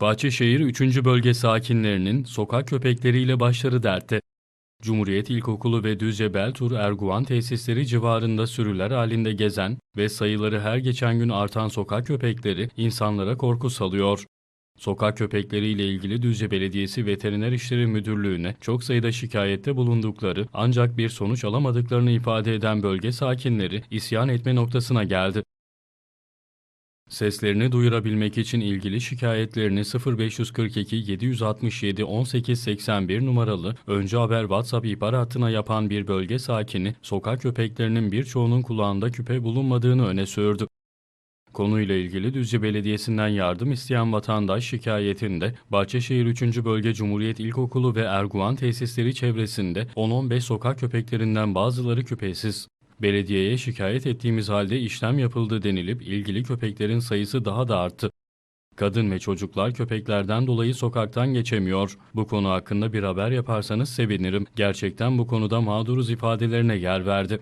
Bahçeşehir 3. bölge sakinlerinin sokak köpekleriyle başları dertte. Cumhuriyet İlkokulu ve Düzce Beltur Erguvan tesisleri civarında sürüler halinde gezen ve sayıları her geçen gün artan sokak köpekleri insanlara korku salıyor. Sokak köpekleriyle ilgili Düzce Belediyesi Veteriner İşleri Müdürlüğü'ne çok sayıda şikayette bulundukları ancak bir sonuç alamadıklarını ifade eden bölge sakinleri isyan etme noktasına geldi. Seslerini duyurabilmek için ilgili şikayetlerini 0542 767 1881 numaralı Önce Haber WhatsApp ihbar hattına yapan bir bölge sakini, sokak köpeklerinin birçoğunun kulağında küpe bulunmadığını öne sürdü. Konuyla ilgili Düzce Belediyesi'nden yardım isteyen vatandaş şikayetinde Bahçeşehir 3. Bölge Cumhuriyet İlkokulu ve Erguvan tesisleri çevresinde 10-15 sokak köpeklerinden bazıları küpesiz. Belediyeye şikayet ettiğimiz halde işlem yapıldı denilip ilgili köpeklerin sayısı daha da arttı. Kadın ve çocuklar köpeklerden dolayı sokaktan geçemiyor. Bu konu hakkında bir haber yaparsanız sevinirim. Gerçekten bu konuda mağduruz ifadelerine yer verdi.